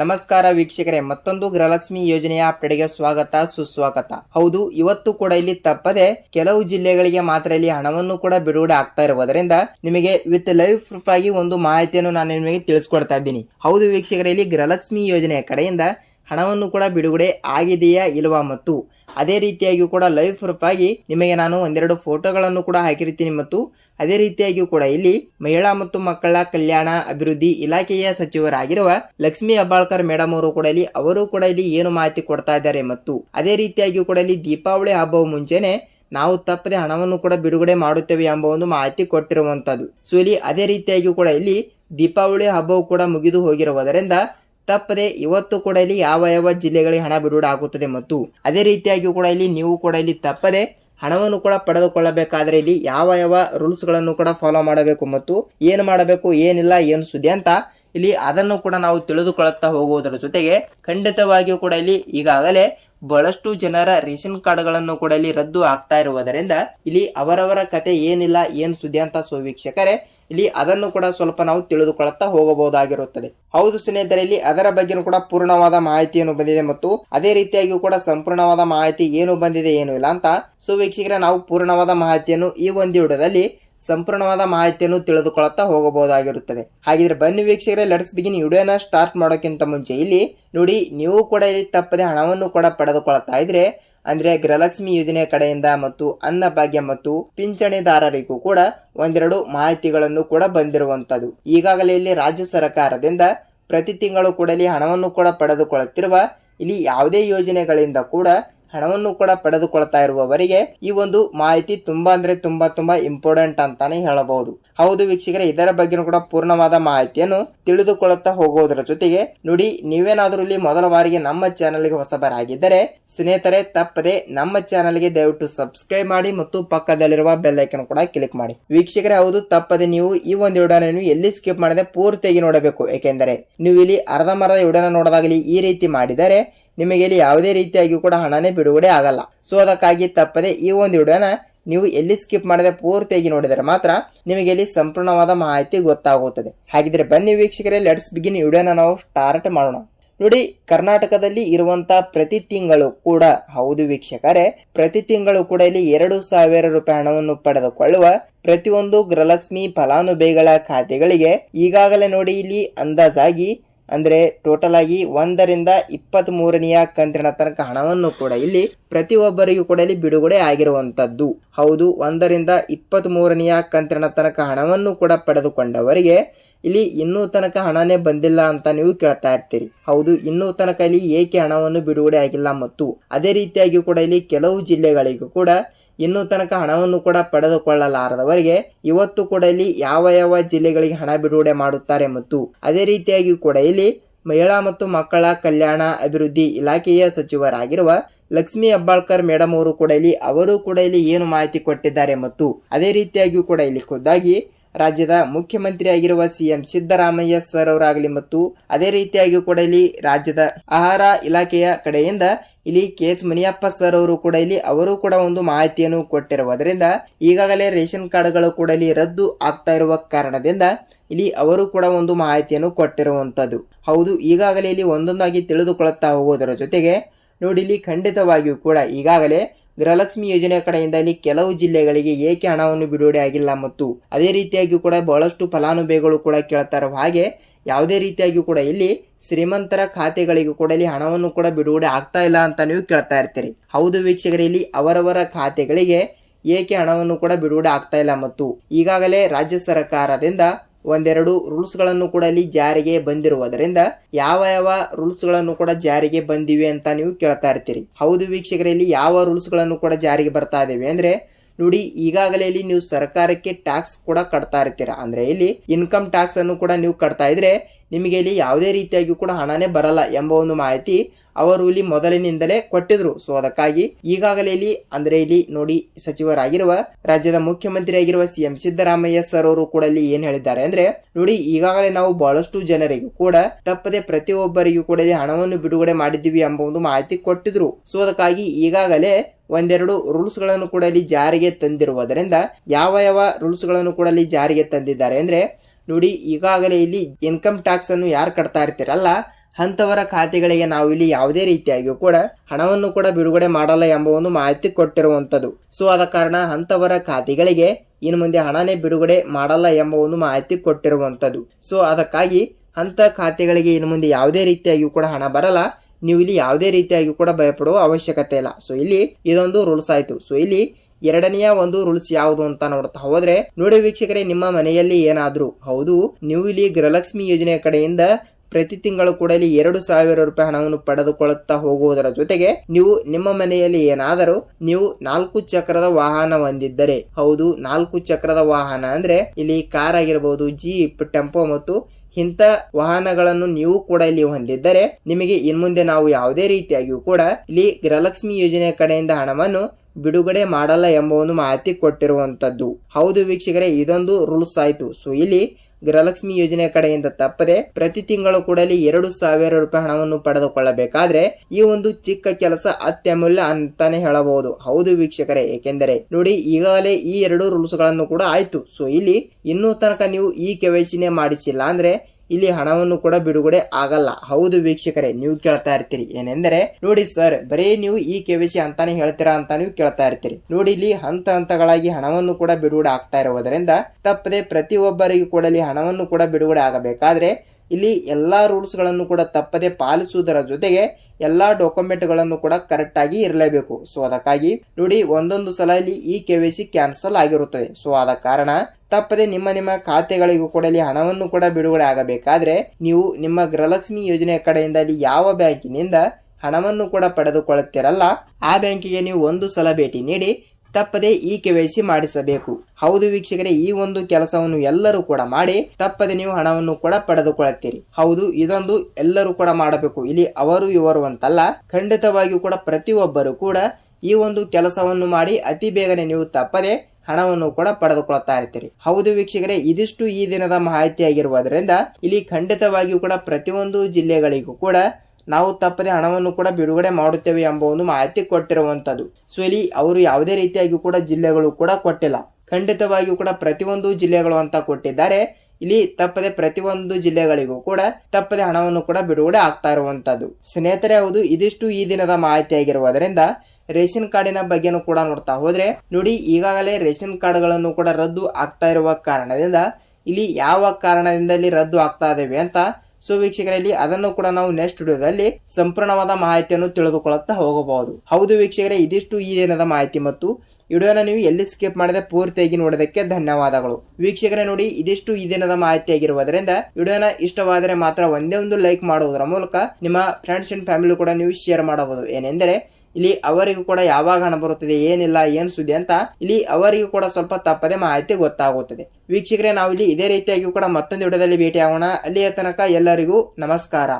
ನಮಸ್ಕಾರ ವೀಕ್ಷಕರೇ, ಮತ್ತೊಂದು ಗೃಹಲಕ್ಷ್ಮಿ ಯೋಜನೆಯ ಅಪ್ಡೇಟ್ಗೆ ಸ್ವಾಗತ, ಸುಸ್ವಾಗತ. ಹೌದು, ಇವತ್ತು ಕೂಡ ಇಲ್ಲಿ ತಪ್ಪದೆ ಕೆಲವು ಜಿಲ್ಲೆಗಳಿಗೆ ಮಾತ್ರ ಇಲ್ಲಿ ಹಣವನ್ನು ಕೂಡ ಬಿಡುಗಡೆ ಆಗ್ತಾ ಇರುವುದರಿಂದ ನಿಮಗೆ ವಿತ್ ಲೈವ್ ಪ್ರೂಫ್ ಆಗಿ ಒಂದು ಮಾಹಿತಿಯನ್ನು ನಾನು ನಿಮಗೆ ತಿಳಿಸ್ಕೊಡ್ತಾ ಇದ್ದೀನಿ. ಹೌದು ವೀಕ್ಷಕರೇ, ಇಲ್ಲಿ ಗೃಹಲಕ್ಷ್ಮಿ ಯೋಜನೆಯ ಕಡೆಯಿಂದ ಹಣವನ್ನು ಕೂಡ ಬಿಡುಗಡೆ ಆಗಿದೆಯಾ ಇಲ್ವಾ ಮತ್ತು ಅದೇ ರೀತಿಯಾಗಿ ಕೂಡ ಲೈವ್ ಪ್ರೂಫ್ ಆಗಿ ನಿಮಗೆ ನಾನು ಒಂದೆರಡು ಫೋಟೋಗಳನ್ನು ಕೂಡ ಹಾಕಿರ್ತೀನಿ ಮತ್ತು ಅದೇ ರೀತಿಯಾಗಿ ಕೂಡ ಇಲ್ಲಿ ಮಹಿಳಾ ಮತ್ತು ಮಕ್ಕಳ ಕಲ್ಯಾಣ ಅಭಿವೃದ್ಧಿ ಇಲಾಖೆಯ ಸಚಿವರಾಗಿರುವ ಲಕ್ಷ್ಮೀ ಅಬ್ಬಾಳ್ಕರ್ ಮೇಡಮ್ ಅವರು ಕೂಡ ಇಲ್ಲಿ, ಅವರು ಕೂಡ ಇಲ್ಲಿ ಏನು ಮಾಹಿತಿ ಕೊಡ್ತಾ ಇದ್ದಾರೆ ಮತ್ತು ಅದೇ ರೀತಿಯಾಗಿ ಕೂಡ ಇಲ್ಲಿ ದೀಪಾವಳಿ ಹಬ್ಬವು ಮುಂಚೆನೆ ನಾವು ತಪ್ಪದೆ ಹಣವನ್ನು ಕೂಡ ಬಿಡುಗಡೆ ಮಾಡುತ್ತೇವೆ ಎಂಬ ಒಂದು ಮಾಹಿತಿ ಕೊಟ್ಟಿರುವಂತದ್ದು ಸೊ ಇಲ್ಲಿ ಅದೇ ರೀತಿಯಾಗಿ ಕೂಡ ಇಲ್ಲಿ ದೀಪಾವಳಿ ಹಬ್ಬವು ಕೂಡ ಮುಗಿದು ಹೋಗಿರುವುದರಿಂದ ತಪ್ಪದೆ ಇವತ್ತು ಕೂಡ ಇಲ್ಲಿ ಯಾವ ಯಾವ ಜಿಲ್ಲೆಗಳಿಗೆ ಹಣ ಬಿಡುಗಡೆ ಆಗುತ್ತದೆ ಮತ್ತು ಅದೇ ರೀತಿಯಾಗಿ ಕೂಡ ಇಲ್ಲಿ ನೀವು ಕೂಡ ಇಲ್ಲಿ ತಪ್ಪದೆ ಹಣವನ್ನು ಕೂಡ ಪಡೆದುಕೊಳ್ಳಬೇಕಾದ್ರೆ ಇಲ್ಲಿ ಯಾವ ಯಾವ ರೂಲ್ಸ್ಗಳನ್ನು ಕೂಡ ಫಾಲೋ ಮಾಡಬೇಕು ಮತ್ತು ಏನು ಮಾಡಬೇಕು, ಏನಿಲ್ಲ, ಏನು ಸುದ್ದಿ ಅಂತ ಇಲ್ಲಿ ಅದನ್ನು ಕೂಡ ನಾವು ತಿಳಿದುಕೊಳ್ಳುತ್ತಾ ಹೋಗುವುದರ ಜೊತೆಗೆ ಖಂಡಿತವಾಗಿಯೂ ಕೂಡ ಇಲ್ಲಿ ಈಗಾಗಲೇ ಬಹಳಷ್ಟು ಜನರ ರೇಷನ್ ಕಾರ್ಡ್ಗಳನ್ನು ಕೂಡ ಇಲ್ಲಿ ರದ್ದು ಆಗ್ತಾ ಇರುವುದರಿಂದ ಇಲ್ಲಿ ಅವರವರ ಕತೆ ಏನಿಲ್ಲ, ಏನು ಸುದ್ದಿ ಅಂತ ಸೊ ವೀಕ್ಷಕರೇ ಇಲ್ಲಿ ಅದನ್ನು ಕೂಡ ಸ್ವಲ್ಪ ನಾವು ತಿಳಿದುಕೊಳ್ಳುತ್ತಾ ಹೋಗಬಹುದಾಗಿರುತ್ತದೆ. ಹೌದು ಸ್ನೇಹಿತರೆ, ಇಲ್ಲಿ ಅದರ ಬಗ್ಗೆನೂ ಕೂಡ ಪೂರ್ಣವಾದ ಮಾಹಿತಿಯನ್ನು ಬಂದಿದೆ ಮತ್ತು ಅದೇ ರೀತಿಯಾಗಿ ಕೂಡ ಸಂಪೂರ್ಣವಾದ ಮಾಹಿತಿ ಏನು ಬಂದಿದೆ ಏನು ಇಲ್ಲ ಅಂತ. ಸೊ ವೀಕ್ಷಕರೇ, ನಾವು ಪೂರ್ಣವಾದ ಮಾಹಿತಿಯನ್ನು ಈ ಒಂದು ವಿಡಿಯೋದಲ್ಲಿ ಸಂಪೂರ್ಣವಾದ ಮಾಹಿತಿಯನ್ನು ತಿಳಿದುಕೊಳ್ಳುತ್ತಾ ಹೋಗಬಹುದಾಗಿರುತ್ತದೆ. ಹಾಗಿದ್ರೆ ಬನ್ನಿ ವೀಕ್ಷಕರೇ ಲೆಟ್ಸ್ ಬಿಗಿನ್ ವಿಡಿಯೋನ ಸ್ಟಾರ್ಟ್ ಮಾಡೋಕ್ಕಿಂತ ಮುಂಚೆ ಇಲ್ಲಿ ನೋಡಿ, ನೀವು ಕೂಡ ಇಲ್ಲಿ ತಪ್ಪದೆ ಹಣವನ್ನು ಕೂಡ ಪಡೆದುಕೊಳ್ಳುತ್ತಾ ಇದ್ರೆ ಅಂದ್ರೆ ಗೃಹಲಕ್ಷ್ಮಿ ಯೋಜನೆ ಕಡೆಯಿಂದ ಮತ್ತು ಅನ್ನಭಾಗ್ಯ ಮತ್ತು ಪಿಂಚಣಿದಾರರಿಗೂ ಕೂಡ ಒಂದೆರಡು ಮಾಹಿತಿಗಳನ್ನು ಕೂಡ ಬಂದಿರುವಂತದ್ದು. ಈಗಾಗಲೇ ಇಲ್ಲಿ ರಾಜ್ಯ ಸರ್ಕಾರದಿಂದ ಪ್ರತಿ ತಿಂಗಳು ಕೂಡ ಇಲ್ಲಿ ಹಣವನ್ನು ಕೂಡ ಪಡೆದುಕೊಳ್ಳುತ್ತಿರುವ ಇಲ್ಲಿ ಯಾವುದೇ ಯೋಜನೆಗಳಿಂದ ಕೂಡ ಹಣವನ್ನು ಕೂಡ ಪಡೆದುಕೊಳ್ತಾ ಇರುವವರಿಗೆ ಈ ಒಂದು ಮಾಹಿತಿ ತುಂಬಾ ಅಂದ್ರೆ ತುಂಬಾ ತುಂಬಾ ಇಂಪಾರ್ಟೆಂಟ್ ಅಂತಾನೆ ಹೇಳಬಹುದು. ಹೌದು ವೀಕ್ಷಕರೇ, ಇದರ ಬಗ್ಗೆನೂ ಕೂಡ ಪೂರ್ಣವಾದ ಮಾಹಿತಿಯನ್ನು ತಿಳಿದುಕೊಳ್ಳುತ್ತಾ ಹೋಗುವುದರ ಜೊತೆಗೆ ನೋಡಿ, ನೀವೇನಾದರೂ ಇಲ್ಲಿ ಮೊದಲ ಬಾರಿಗೆ ನಮ್ಮ ಚಾನಲ್ಗೆ ಹೊಸಬರಾಗಿದ್ದರೆ, ಸ್ನೇಹಿತರೆ, ತಪ್ಪದೆ ನಮ್ಮ ಚಾನಲ್ಗೆ ದಯವಿಟ್ಟು ಸಬ್ಸ್ಕ್ರೈಬ್ ಮಾಡಿ ಮತ್ತು ಪಕ್ಕದಲ್ಲಿರುವ ಬೆಲ್ ಐಕನ್ ಕೂಡ ಕ್ಲಿಕ್ ಮಾಡಿ. ವೀಕ್ಷಕರೇ, ಹೌದು, ತಪ್ಪದೆ ನೀವು ಈ ಒಂದು ನೀವು ಎಲ್ಲಿ ಸ್ಕಿಪ್ ಮಾಡದೆ ಪೂರ್ತಿಯಾಗಿ ನೋಡಬೇಕು. ಏಕೆಂದರೆ, ನೀವು ಇಲ್ಲಿ ಅರ್ಧಂಬರ್ಧ ವಿಡಿಯೋನ ನೋಡೋದಾಗಲಿ ಈ ರೀತಿ ಮಾಡಿದರೆ, ನಿಮಗೆ ಇಲ್ಲಿ ಯಾವುದೇ ರೀತಿಯಾಗಿ ಕೂಡ ಹಣನೇ ಬಿಡುಗಡೆ ಆಗಲ್ಲ. ಸೊ, ಅದಕ್ಕಾಗಿ ತಪ್ಪದೆ ಈ ಒಂದು ವಿಡಿಯೋನ ನೀವು ಎಲ್ಲಿ ಸ್ಕಿಪ್ ಮಾಡದೆ ಪೂರ್ತಿಯಾಗಿ ನೋಡಿದರೆ ಮಾತ್ರ ನಿಮಗೆ ಇಲ್ಲಿ ಸಂಪೂರ್ಣವಾದ ಮಾಹಿತಿ ಗೊತ್ತಾಗುತ್ತದೆ. ಹಾಗಿದ್ರೆ ಬನ್ನಿ ವೀಕ್ಷಕರೇ ಲೆಟ್ಸ್ ಬಿಗಿನ್ ವಿಡಿಯೋನ ನಾವು ಸ್ಟಾರ್ಟ್ ಮಾಡೋಣ. ನೋಡಿ, ಕರ್ನಾಟಕದಲ್ಲಿ ಇರುವಂತ ಪ್ರತಿ ತಿಂಗಳು ಕೂಡ, ಹೌದು ವೀಕ್ಷಕರೇ, ಪ್ರತಿ ತಿಂಗಳು ಕೂಡ ಇಲ್ಲಿ ಎರಡು ಸಾವಿರ ರೂಪಾಯಿ ಹಣವನ್ನು ಪಡೆದುಕೊಳ್ಳುವ ಪ್ರತಿಯೊಂದು ಗೃಹಲಕ್ಷ್ಮಿ ಫಲಾನುಭವಿಗಳ ಖಾತೆಗಳಿಗೆ ಈಗಾಗಲೇ ನೋಡಿ ಇಲ್ಲಿ ಅಂದಾಜಾಗಿ ಅಂದ್ರೆ ಟೋಟಲ್ ಆಗಿ ಒಂದರಿಂದ ಇಪ್ಪತ್ತ್ ಮೂರನೆಯ ಕಂತಿನ ತನಕ ಹಣವನ್ನು ಕೂಡ ಇಲ್ಲಿ ಪ್ರತಿಯೊಬ್ಬರಿಗೂ ಕೂಡ ಇಲ್ಲಿ ಬಿಡುಗಡೆ ಆಗಿರುವಂತದ್ದು. ಹೌದು, ಒಂದರಿಂದ ಇಪ್ಪತ್ತ್ ಮೂರನೆಯ ಕಂತಿನ ತನಕ ಹಣವನ್ನು ಕೂಡ ಪಡೆದುಕೊಂಡವರಿಗೆ ಇಲ್ಲಿ ಇನ್ನೂ ತನಕ ಹಣನೇ ಬಂದಿಲ್ಲ ಅಂತ ನೀವು ಕೇಳ್ತಾ ಇರ್ತೀರಿ. ಹೌದು, ಇನ್ನೂ ತನಕ ಇಲ್ಲಿ ಏಕೆ ಹಣವನ್ನು ಬಿಡುಗಡೆ ಆಗಿಲ್ಲ ಮತ್ತು ಅದೇ ರೀತಿಯಾಗಿ ಕೂಡ ಇಲ್ಲಿ ಕೆಲವು ಜಿಲ್ಲೆಗಳಿಗೂ ಕೂಡ ಇನ್ನೂ ತನಕ ಹಣವನ್ನು ಕೂಡ ಪಡೆದುಕೊಳ್ಳಲಾರದವರಿಗೆ ಇವತ್ತು ಕೂಡ ಇಲ್ಲಿ ಯಾವ ಯಾವ ಜಿಲ್ಲೆಗಳಿಗೆ ಹಣ ಬಿಡುಗಡೆ ಮಾಡುತ್ತಾರೆ ಮತ್ತು ಅದೇ ರೀತಿಯಾಗಿ ಕೂಡ ಇಲ್ಲಿ ಮಹಿಳಾ ಮತ್ತು ಮಕ್ಕಳ ಕಲ್ಯಾಣ ಅಭಿವೃದ್ಧಿ ಇಲಾಖೆಯ ಸಚಿವರಾಗಿರುವ ಲಕ್ಷ್ಮೀ ಹೆಬ್ಬಾಳ್ಕರ್ ಮೇಡಮ್ ಅವರು ಕೂಡ ಇಲ್ಲಿ, ಅವರು ಕೂಡ ಇಲ್ಲಿ ಏನು ಮಾಹಿತಿ ಕೊಟ್ಟಿದ್ದಾರೆ ಮತ್ತು ಅದೇ ರೀತಿಯಾಗಿಯೂ ಕೂಡ ಇಲ್ಲಿ ಖುದ್ದಾಗಿ ರಾಜ್ಯದ ಮುಖ್ಯಮಂತ್ರಿ ಆಗಿರುವ ಸಿಎಂ ಸಿದ್ದರಾಮಯ್ಯ ಸರ್ ಅವರಾಗಲಿ ಮತ್ತು ಅದೇ ರೀತಿಯಾಗಿ ಕೂಡ ಇಲ್ಲಿ ರಾಜ್ಯದ ಆಹಾರ ಇಲಾಖೆಯ ಕಡೆಯಿಂದ ಇಲ್ಲಿ ಕೆ ಎಚ್ ಮುನಿಯಪ್ಪ ಸರ್ ಅವರು ಕೂಡ ಇಲ್ಲಿ ಅವರು ಕೂಡ ಒಂದು ಮಾಹಿತಿಯನ್ನು ಕೊಟ್ಟಿರುವುದರಿಂದ ಈಗಾಗಲೇ ರೇಷನ್ ಕಾರ್ಡ್ಗಳು ಕೂಡ ಇಲ್ಲಿ ರದ್ದು ಆಗ್ತಾ ಇರುವ ಕಾರಣದಿಂದ ಇಲ್ಲಿ ಅವರು ಕೂಡ ಒಂದು ಮಾಹಿತಿಯನ್ನು ಕೊಟ್ಟಿರುವಂಥದ್ದು. ಹೌದು, ಈಗಾಗಲೇ ಇಲ್ಲಿ ಒಂದೊಂದಾಗಿ ತಿಳಿದುಕೊಳ್ಳುತ್ತಾ ಹೋಗುವುದರ ಜೊತೆಗೆ ನೋಡಿ ಇಲ್ಲಿ ಖಂಡಿತವಾಗಿಯೂ ಕೂಡ ಈಗಾಗಲೇ ಗೃಹಲಕ್ಷ್ಮಿ ಯೋಜನೆಯ ಕಡೆಯಿಂದಲೇ ಕೆಲವು ಜಿಲ್ಲೆಗಳಿಗೆ ಏಕೆ ಹಣವನ್ನು ಬಿಡುಗಡೆ ಆಗಿಲ್ಲ ಮತ್ತು ಅದೇ ರೀತಿಯಾಗಿ ಕೂಡ ಬಹಳಷ್ಟು ಫಲಾನುಭವಿಗಳು ಕೂಡ ಕೇಳ್ತಾರೆ. ಹಾಗೆ ಯಾವುದೇ ರೀತಿಯಾಗಿ ಕೂಡ ಇಲ್ಲಿ ಶ್ರೀಮಂತರ ಖಾತೆಗಳಿಗೂ ಕೂಡ ಇಲ್ಲಿ ಹಣವನ್ನು ಕೂಡ ಬಿಡುಗಡೆ ಆಗ್ತಾ ಇಲ್ಲ ಅಂತ ನೀವು ಕೇಳ್ತಾ ಇರ್ತೀರಿ. ಹೌದು ವೀಕ್ಷಕರೇ, ಇಲ್ಲಿ ಅವರವರ ಖಾತೆಗಳಿಗೆ ಏಕೆ ಹಣವನ್ನು ಕೂಡ ಬಿಡುಗಡೆ ಆಗ್ತಾ ಇಲ್ಲ ಮತ್ತು ಈಗಾಗಲೇ ರಾಜ್ಯ ಸರ್ಕಾರದಿಂದ ಒಂದೆರಡು ರೂಲ್ಸ್ಗಳನ್ನು ಕೂಡ ಇಲ್ಲಿ ಜಾರಿಗೆ ಬಂದಿರುವುದರಿಂದ ಯಾವ ಯಾವ ರೂಲ್ಸ್ಗಳನ್ನು ಕೂಡ ಜಾರಿಗೆ ಬಂದಿವೆ ಅಂತ ನೀವು ಕೇಳ್ತಾ ಇರ್ತೀರಿ. ಹೌದು ವೀಕ್ಷಕರಲ್ಲಿ ಯಾವ ರೂಲ್ಸ್ಗಳನ್ನು ಕೂಡ ಜಾರಿಗೆ ಬರ್ತಾ ಇದ್ದೇವೆ ಅಂದ್ರೆ ನೋಡಿ, ಈಗಾಗಲೇ ಇಲ್ಲಿ ನೀವು ಸರ್ಕಾರಕ್ಕೆ ಟ್ಯಾಕ್ಸ್ ಕೂಡ ಕಟ್ತಾ ಇರ್ತೀರಾ? ಅಂದ್ರೆ ಇಲ್ಲಿ ಇನ್ಕಮ್ ಟ್ಯಾಕ್ಸ್ ಅನ್ನು ಕೂಡ ನೀವು ಕಟ್ತಾ ಇದ್ರೆ ನಿಮಗೆ ಇಲ್ಲಿ ಯಾವುದೇ ರೀತಿಯಾಗಿ ಕೂಡ ಹಣನೇ ಬರಲ್ಲ ಎಂಬ ಒಂದು ಮಾಹಿತಿ ಅವರು ಇಲ್ಲಿ ಮೊದಲಿನಿಂದಲೇ ಕೊಟ್ಟಿದ್ರು. ಸೊ ಅದಕ್ಕಾಗಿ ಈಗಾಗಲೇ ಇಲ್ಲಿ, ಅಂದ್ರೆ ಇಲ್ಲಿ ನೋಡಿ, ಸಚಿವರಾಗಿರುವ, ರಾಜ್ಯದ ಮುಖ್ಯಮಂತ್ರಿ ಆಗಿರುವ ಸಿಎಂ ಸಿದ್ದರಾಮಯ್ಯ ಸರ್ ಅವರು ಕೂಡ ಇಲ್ಲಿ ಏನ್ ಹೇಳಿದ್ದಾರೆ ಅಂದ್ರೆ, ನೋಡಿ, ಈಗಾಗಲೇ ನಾವು ಬಹಳಷ್ಟು ಜನರಿಗೂ ಕೂಡ ತಪ್ಪದೆ ಪ್ರತಿಯೊಬ್ಬರಿಗೂ ಕೂಡ ಇಲ್ಲಿ ಹಣವನ್ನು ಬಿಡುಗಡೆ ಮಾಡಿದ್ದೀವಿ ಎಂಬ ಒಂದು ಮಾಹಿತಿ ಕೊಟ್ಟಿದ್ರು. ಸೊ ಅದಕ್ಕಾಗಿ ಈಗಾಗಲೇ ಒಂದೆರಡು ರೂಲ್ಸ್ಗಳನ್ನು ಕೂಡ ಇಲ್ಲಿ ಜಾರಿಗೆ ತಂದಿರುವುದರಿಂದ ಯಾವ ಯಾವ ರೂಲ್ಸ್ಗಳನ್ನು ಕೂಡ ಇಲ್ಲಿ ಜಾರಿಗೆ ತಂದಿದ್ದಾರೆ ಅಂದ್ರೆ ನೋಡಿ ಈಗಾಗಲೇ ಇಲ್ಲಿ ಇನ್ಕಮ್ ಟ್ಯಾಕ್ಸ್ ಅನ್ನು ಯಾರು ಕಟ್ತಾ ಇರ್ತೀರಲ್ಲ ಅಂತವರ ಖಾತೆಗಳಿಗೆ ನಾವು ಇಲ್ಲಿ ಯಾವುದೇ ರೀತಿಯಾಗಿಯೂ ಕೂಡ ಹಣವನ್ನು ಕೂಡ ಬಿಡುಗಡೆ ಮಾಡಲ್ಲ ಎಂಬ ಒಂದು ಮಾಹಿತಿ ಕೊಟ್ಟಿರುವಂಥದ್ದು. ಸೊ, ಆದ ಕಾರಣ ಅಂಥವರ ಖಾತೆಗಳಿಗೆ ಇನ್ನು ಮುಂದೆ ಹಣನೇ ಬಿಡುಗಡೆ ಮಾಡಲ್ಲ ಎಂಬ ಒಂದು ಮಾಹಿತಿ ಕೊಟ್ಟಿರುವಂಥದ್ದು. ಸೊ, ಅದಕ್ಕಾಗಿ ಅಂತ ಖಾತೆಗಳಿಗೆ ಇನ್ನು ಮುಂದೆ ಯಾವುದೇ ರೀತಿಯಾಗಿಯೂ ಕೂಡ ಹಣ ಬರಲ್ಲ. ನೀವು ಇಲ್ಲಿ ಯಾವುದೇ ರೀತಿಯಾಗಿ ಕೂಡ ಭಯಪಡುವ ಅವಶ್ಯಕತೆ ಇಲ್ಲ. ಸೊ ಇಲ್ಲಿ ಇದೊಂದು ರೂಲ್ಸ್ ಆಯಿತು. ಸೊ ಇಲ್ಲಿ ಎರಡನೆಯ ಒಂದು ರೂಲ್ಸ್ ಯಾವುದು ಅಂತ ನೋಡ್ತಾ ಹೋದ್ರೆ, ನೋಡಿ ವೀಕ್ಷಕರೇ, ನಿಮ್ಮ ಮನೆಯಲ್ಲಿ ಏನಾದರೂ, ಹೌದು ನೀವು ಇಲ್ಲಿ ಗೃಹಲಕ್ಷ್ಮಿ ಯೋಜನೆಯ ಕಡೆಯಿಂದ ಪ್ರತಿ ತಿಂಗಳು ಕೂಡ ಇಲ್ಲಿ ಎರಡು ಸಾವಿರ ರೂಪಾಯಿ ಹಣವನ್ನು ಪಡೆದುಕೊಳ್ಳುತ್ತಾ ಹೋಗುವುದರ ಜೊತೆಗೆ, ನೀವು ನಿಮ್ಮ ಮನೆಯಲ್ಲಿ ಏನಾದರೂ, ನೀವು ನಾಲ್ಕು ಚಕ್ರದ ವಾಹನ ಹೊಂದಿದ್ದರೆ, ಹೌದು, ನಾಲ್ಕು ಚಕ್ರದ ವಾಹನ ಅಂದ್ರೆ ಇಲ್ಲಿ ಕಾರ್ ಆಗಿರಬಹುದು ಜೀಪ್ ಟೆಂಪೋ ಮತ್ತು ಇಂಥ ವಾಹನಗಳನ್ನು ನೀವು ಕೂಡ ಇಲ್ಲಿ ಹೊಂದಿದ್ದರೆ ನಿಮಗೆ ಇನ್ಮುಂದೆ ನಾವು ಯಾವುದೇ ರೀತಿಯಾಗಿಯೂ ಕೂಡ ಇಲ್ಲಿ ಗೃಹಲಕ್ಷ್ಮಿ ಯೋಜನೆ ಕಡೆಯಿಂದ ಹಣವನ್ನು ಬಿಡುಗಡೆ ಮಾಡಲ್ಲ ಎಂಬ ಒಂದು ಮಾಹಿತಿ ಕೊಟ್ಟಿರುವಂತದ್ದು ಹೌದು ವೀಕ್ಷಕರೇ, ಇದೊಂದು ರೂಲ್ಸ್ ಆಯಿತು. ಸೊ ಇಲ್ಲಿ ಗೃಹಲಕ್ಷ್ಮಿ ಯೋಜನೆ ಕಡೆಯಿಂದ ತಪ್ಪದೆ ಪ್ರತಿ ತಿಂಗಳು ಕೂಡಲಿ ಎರಡು ಸಾವಿರ ರೂಪಾಯಿ ಹಣವನ್ನು ಪಡೆದುಕೊಳ್ಳಬೇಕಾದ್ರೆ ಈ ಒಂದು ಚಿಕ್ಕ ಕೆಲಸ ಅತ್ಯಮೂಲ್ಯ ಅಂತಾನೆ ಹೇಳಬಹುದು. ಹೌದು ವೀಕ್ಷಕರೇ, ಏಕೆಂದರೆ ನೋಡಿ, ಈಗಾಗಲೇ ಈ ಎರಡು ರೂಲ್ಸ್ಗಳನ್ನು ಕೂಡ ಆಯ್ತು. ಸೊ ಇಲ್ಲಿ ಇನ್ನೂ ತನಕ ನೀವು ಈ ಕೆವೈಸಿನೇ ಮಾಡಿಸಿಲ್ಲ ಅಂದ್ರೆ ಇಲ್ಲಿ ಹಣವನ್ನು ಕೂಡ ಬಿಡುಗಡೆ ಆಗಲ್ಲ. ಹೌದು ವೀಕ್ಷಕರೇ, ನೀವು ಕೇಳ್ತಾ ಇರ್ತೀರಿ. ಏನೆಂದರೆ, ನೋಡಿ ಸರ್, ಬರೀ ನೀವು ಈ ಸಿ ಅಂತಾನೆ ಹೇಳ್ತೀರಾ ಅಂತ ನೀವು ಕೇಳ್ತಾ ಇರ್ತೀರಿ. ನೋಡಿ ಇಲ್ಲಿ ಹಂತ ಹಂತಗಳಾಗಿ ಹಣವನ್ನು ಕೂಡ ಬಿಡುಗಡೆ ಆಗ್ತಾ ಇರುವುದರಿಂದ ತಪ್ಪದೆ ಪ್ರತಿಯೊಬ್ಬರಿಗೂ ಕೂಡ ಇಲ್ಲಿ ಹಣವನ್ನು ಕೂಡ ಬಿಡುಗಡೆ ಆಗಬೇಕಾದ್ರೆ ಇಲ್ಲಿ ಎಲ್ಲಾ ರೂಲ್ಸ್ಗಳನ್ನು ಕೂಡ ತಪ್ಪದೆ ಪಾಲಿಸುವುದರ ಜೊತೆಗೆ ಎಲ್ಲಾ ಡಾಕ್ಯುಮೆಂಟ್ಗಳನ್ನು ಕೂಡ ಕರೆಕ್ಟ್ ಆಗಿ ಇರಲೇಬೇಕು. ಸೊ ಅದಕ್ಕಾಗಿ ನೋಡಿ ಒಂದೊಂದು ಸಲ ಇಲ್ಲಿ ಈ ಕೆ ವೈ ಸಿ ಕ್ಯಾನ್ಸಲ್ ಆಗಿರುತ್ತದೆ. ಸೊ ಆದ ಕಾರಣ ತಪ್ಪದೆ ನಿಮ್ಮ ನಿಮ್ಮ ಖಾತೆಗಳಿಗೂ ಕೂಡ ಇಲ್ಲಿ ಹಣವನ್ನು ಕೂಡ ಬಿಡುಗಡೆ ಆಗಬೇಕಾದ್ರೆ ನೀವು ನಿಮ್ಮ ಗೃಹಲಕ್ಷ್ಮಿ ಯೋಜನೆಯ ಕಡೆಯಿಂದ ಅಲ್ಲಿ ಯಾವ ಬ್ಯಾಂಕಿನಿಂದ ಹಣವನ್ನು ಕೂಡ ಪಡೆದುಕೊಳ್ಳುತ್ತೀರಲ್ಲ, ಆ ಬ್ಯಾಂಕಿಗೆ ನೀವು ಒಂದು ಸಲ ಭೇಟಿ ನೀಡಿ ತಪ್ಪದೆ ಈ ಸಿ ಮಾಡಿಸಬೇಕು. ಹೌದು ವೀಕ್ಷಕರೇ, ಈ ಒಂದು ಕೆಲಸವನ್ನು ಎಲ್ಲರೂ ಕೂಡ ಮಾಡಿ, ತಪ್ಪದೆ ನೀವು ಹಣವನ್ನು ಕೂಡ ಪಡೆದುಕೊಳ್ಳುತ್ತೀರಿ. ಹೌದು, ಇದೊಂದು ಎಲ್ಲರೂ ಕೂಡ ಮಾಡಬೇಕು. ಇಲ್ಲಿ ಅವರು, ಇವರು ಅಂತಲ್ಲ, ಖಂಡಿತವಾಗಿಯೂ ಕೂಡ ಪ್ರತಿಯೊಬ್ಬರು ಕೂಡ ಈ ಒಂದು ಕೆಲಸವನ್ನು ಮಾಡಿ ಅತಿ ಬೇಗನೆ ನೀವು ತಪ್ಪದೆ ಹಣವನ್ನು ಕೂಡ ಪಡೆದುಕೊಳ್ಳುತ್ತಾ ಇರ್ತೀರಿ. ಹೌದು ವೀಕ್ಷಕರೇ, ಇದಿಷ್ಟು ಈ ದಿನದ ಮಾಹಿತಿ ಆಗಿರುವುದರಿಂದ ಇಲ್ಲಿ ಖಂಡಿತವಾಗಿಯೂ ಕೂಡ ಪ್ರತಿಯೊಂದು ಜಿಲ್ಲೆಗಳಿಗೂ ಕೂಡ ನಾವು ತಪ್ಪದೆ ಹಣವನ್ನು ಕೂಡ ಬಿಡುಗಡೆ ಮಾಡುತ್ತೇವೆ ಎಂಬ ಒಂದು ಮಾಹಿತಿ ಕೊಟ್ಟಿರುವಂಥದ್ದು. ಸೊ ಇಲ್ಲಿ ಅವರು ಯಾವುದೇ ರೀತಿಯಾಗಿ ಕೂಡ ಜಿಲ್ಲೆಗಳು ಕೂಡ ಕೊಟ್ಟಿಲ್ಲ. ಖಂಡಿತವಾಗಿಯೂ ಕೂಡ ಪ್ರತಿಯೊಂದು ಜಿಲ್ಲೆಗಳು ಅಂತ ಕೊಟ್ಟಿದ್ದಾರೆ. ಇಲ್ಲಿ ತಪ್ಪದೆ ಪ್ರತಿಯೊಂದು ಜಿಲ್ಲೆಗಳಿಗೂ ಕೂಡ ತಪ್ಪದೆ ಹಣವನ್ನು ಕೂಡ ಬಿಡುಗಡೆ ಆಗ್ತಾ ಇರುವಂಥದ್ದು. ಸ್ನೇಹಿತರೆ, ಹೌದು, ಇದಿಷ್ಟು ಈ ದಿನದ ಮಾಹಿತಿ ಆಗಿರುವುದರಿಂದ ರೇಷನ್ ಕಾರ್ಡಿನ ಬಗ್ಗೆನೂ ಕೂಡ ನೋಡ್ತಾ ಹೋದ್ರೆ, ನೋಡಿ, ಈಗಾಗಲೇ ರೇಷನ್ ಕಾರ್ಡ್ಗಳನ್ನು ಕೂಡ ರದ್ದು ಆಗ್ತಾ ಇರುವ ಕಾರಣದಿಂದ, ಇಲ್ಲಿ ಯಾವ ಕಾರಣದಿಂದ ಇಲ್ಲಿ ರದ್ದು ಆಗ್ತಾ ಇದ್ದೇವೆ ಅಂತ ಸೊ ವೀಕ್ಷಕರಲ್ಲಿ, ಅದನ್ನು ಕೂಡ ನಾವು ನೆಕ್ಸ್ಟ್ ವಿಡಿಯೋದಲ್ಲಿ ಸಂಪೂರ್ಣವಾದ ಮಾಹಿತಿಯನ್ನು ತಿಳಿದುಕೊಳ್ಳುತ್ತಾ ಹೋಗಬಹುದು. ಹೌದು ವೀಕ್ಷಕರೇ, ಇದಿಷ್ಟು ಈ ದಿನದ ಮಾಹಿತಿ ಮತ್ತು ವಿಡಿಯೋನ ನೀವು ಎಲ್ಲಿ ಸ್ಕಿಪ್ ಮಾಡದೆ ಪೂರ್ತಿಯಾಗಿ ನೋಡೋದಕ್ಕೆ ಧನ್ಯವಾದಗಳು. ವೀಕ್ಷಕರೇ ನೋಡಿ, ಇದಿಷ್ಟು ಈ ದಿನದ ಮಾಹಿತಿ ಆಗಿರುವುದರಿಂದ ವಿಡಿಯೋನ ಇಷ್ಟವಾದರೆ ಮಾತ್ರ ಒಂದೇ ಒಂದು ಲೈಕ್ ಮಾಡುವುದರ ಮೂಲಕ ನಿಮ್ಮ ಫ್ರೆಂಡ್ಸ್ ಅಂಡ್ ಫ್ಯಾಮಿಲಿ ಕೂಡ ನೀವು ಶೇರ್ ಮಾಡಬಹುದು. ಏನೆಂದರೆ ಇಲ್ಲಿ ಅವರಿಗೂ ಕೂಡ ಯಾವಾಗ ಹಣ ಬರುತ್ತದೆ, ಏನಿಲ್ಲ, ಏನ್ ಸುದ್ದಿ ಅಂತ ಇಲ್ಲಿ ಅವರಿಗೂ ಕೂಡ ಸ್ವಲ್ಪ ತಪ್ಪದೆ ಮಾಹಿತಿ ಗೊತ್ತಾಗುತ್ತದೆ. ವೀಕ್ಷಕರೇ ನಾವು ಇಲ್ಲಿ ಇದೇ ರೀತಿಯಾಗಿ ಕೂಡ ಮತ್ತೊಂದು ವಿಡಿಯೋದಲ್ಲಿ ಭೇಟಿ ಆಗೋಣ ಅಲ್ಲಿಯ ತನಕ ಎಲ್ಲರಿಗೂ ನಮಸ್ಕಾರ.